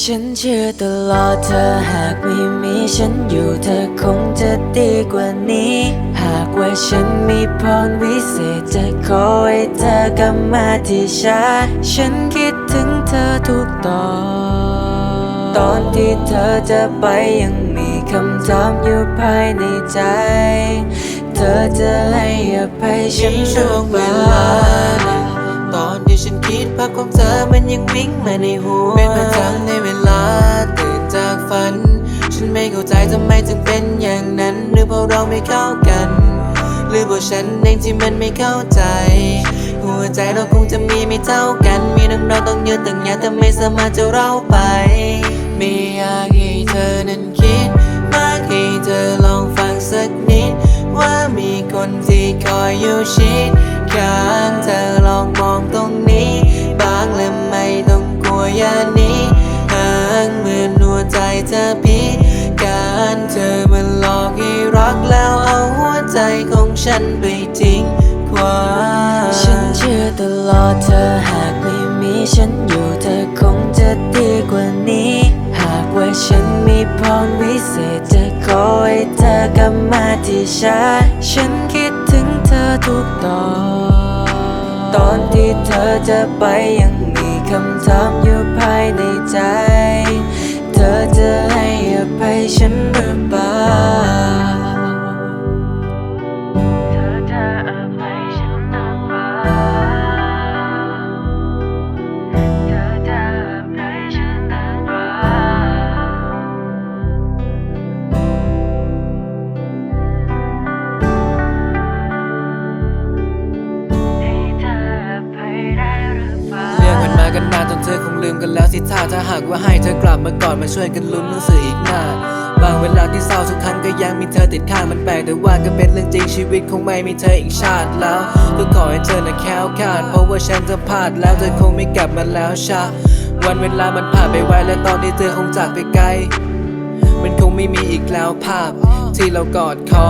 ฉันเชื่อตลอดเธอหากไม่มีฉันอยู่เธอคงจะดีกว่านี้ หากว่าฉันมีพรวิเศษจะขอให้เธอกลับมาที่ฉันฉันคิดถึงเธอทุกตอนตอนที่เธอจะไปยังมีคำถามอยู่ภายในใจ เธอจะให้อภัยฉันหช่วงเวลา ของเธอมันยังวิ่งมาในหัว เป็นประจำในเวลาตื่นจากฝัน ฉันไม่เข้าใจทำไมถึงเป็นอย่างนั้น หรือเพราะเราไม่เข้ากัน หรือเพราะฉันเองที่มันไม่เข้าใจ หัวใจเราคงจะมีไม่เท่ากัน มีน้องเราต้องยืนตั้งยาแต่ไม่สามารถจะเราไป ไม่อยาก ย่านี้ห่างเหมือนหัวใจเธอพิการเธอมันหลอกให้รักแล้วเอาหัวใจของฉันไปทิ้งคว้าฉันเชื่อตลอดเธอหากไม่มีฉันอยู่เธอคงจะดีกว่านี้ หากว่าฉันมีพรวิเศษจะขอให้เธอกลับมาที่ฉันฉันคิดถึงเธอทุกตอนตอนที่เธอจะไปยัง คำถามอยู่ภายในใจ เธอจะให้อภัยฉันหรือเปล่า กันแล้วสิท่าถ้าหากว่าให้เธอกลับมาก่อนมาช่วยกันลุ้นหนังสืออีกหน้าบางเวลาที่เศร้าทุกครั้งก็ยังมีเธอติดข้างมันแปลกแต่ว่าก็เป็นเรื่องจริงชีวิตคงไม่มีเธออีกชาติแล้วก็ขอให้เธอนะแค้วคาดเพราะว่าฉันจะพลาดแล้วเธอคงไม่กลับมาแล้วชาวันเวลามันผ่านไปไวและตอนนี้เธอคงจากไปไกล มันคงไม่มีอีกแล้วภาพ ที่เรากอดคอ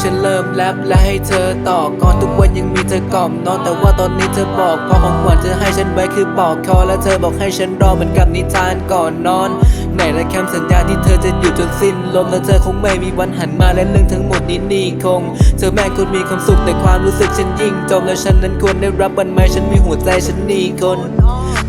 ฉันเริ่มแลบและให้เธอต่อก่อนทุกวันยังมีเธอกล่อมนอน แต่ว่าตอนนี้เธอบอกพอของขวัญเธอให้ฉันไว้คือปอกคอ และเธอบอกให้ฉันรอเหมือนกับนิทานก่อนนอนไหนละคำสัญญาที่เธอจะอยู่จนสิ้นลมแล้วเธอคงไม่มีวันหันมาและเรื่องทั้งหมดนี้นี่คง เธอแม่คุณมีความสุขแต่ความรู้สึกฉันยิ่งจมแล้วฉันนั้นควรได้รับวันไหมฉันมีหัวใจฉันนี่คน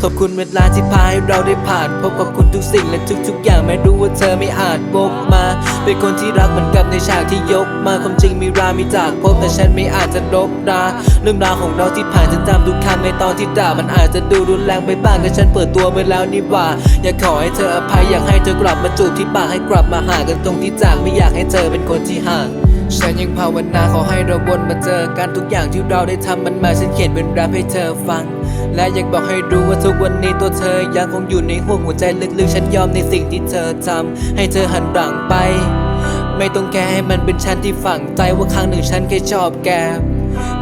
ขอบคุณเวลาที่พาให้เราได้ผ่านพบกับคุณทุกสิ่งและทุกๆ อย่างไม่รู้ว่าเธอไม่อาจบกมา เป็นคนที่รักเหมือนกับในฉากที่ยกมาความจริงมีรามีจากพบแต่ฉันไม่อาจจะลบราเรื่องราวของเราที่ผ่านฉันจำทุกคำในตอนที่ด่ามันอาจจะดูรุนแรงไปบ้างแต่ฉันเปิดตัวไปแล้วนี่หว่า อยากขอให้เธออภัยอยากให้เธอกลับมาจูบที่ปากให้กลับมาหากันตรงที่จากไม่อยากให้เธอเป็นคนที่ห่าง ฉันยังภาวนาขอให้เราวนมาเจอกันทุกอย่างที่เราได้ทำมันมาฉันเขียนเป็นแรปให้เธอฟัง และอยากบอกให้รู้ว่าทุกวันนี้ตัวเธอยังคงอยู่ในห่วงหัวใจลึกๆ ฉันยอมในสิ่งที่เธอทำให้เธอหันหลังไป ไม่ต้องแค่ให้มันเป็นฉันที่ฝังใจว่าครั้งหนึ่งฉันเคยชอบแก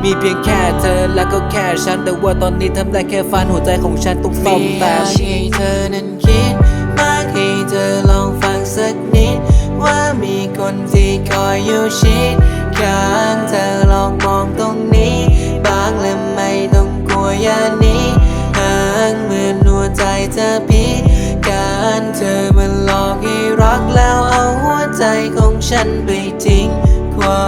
มีเพียงแค่เธอและก็แค่ฉันแต่ว่าตอนนี้ทำได้แค่ฟันหัวใจของฉันต้องซ่อมแซมให้เธอนั้นคิดมากให้เธอลอง อยอยู่ชิดข้างเธอลองมองตรงนี้ บางและไม่ต้องกลัวอย่านี้ห่างเหมือนหัวใจเธอพิการเธอมันหลอกให้รักแล้วเอาหัวใจของฉันไปทิ้งคว้า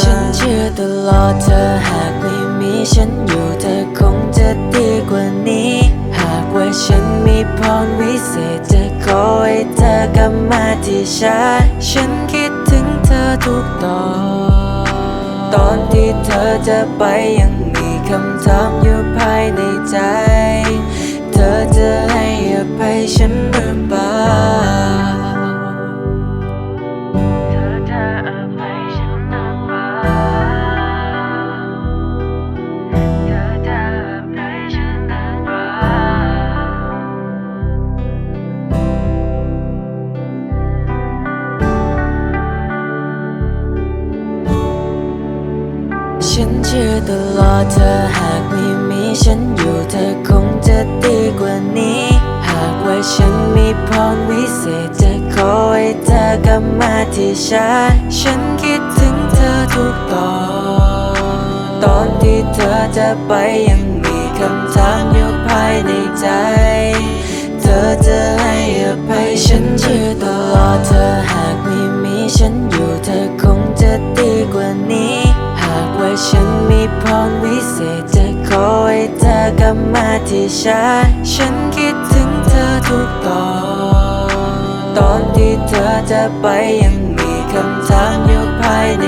ฉันเชื่อตลอดเธอหากไม่มีฉันอยู่เธอคงจะดีกว่านี้หากว่าฉันมีพรวิเศษจะขอให้เธอกลับมาที่ฉันฉันคิด ทุกตอนตอนที่เธอจะไปยังมีคำถามอยู่ภายในใจ เธอจะให้อภัยฉันหรือ ฉันเชื่อตลอดเธอหากไม่มีฉันอยู่เธอคงจะดีกว่านี้ หากว่าฉันมีพรวิเศษจะขอให้เธอกลับมาที่ฉันฉันคิดถึงเธอทุกตอนตอนที่เธอจะไปยังมีคำถามอยู่ภายในใจ เธอจะให้อภัยฉันเชื่อตลอดเธอหากไม่มีฉันอยู่ ลับมาที่ฉันฉันคิดถึงเธอทุกตอนตอนที่เธอจะไปยังมีคำถามอยู่ภายใน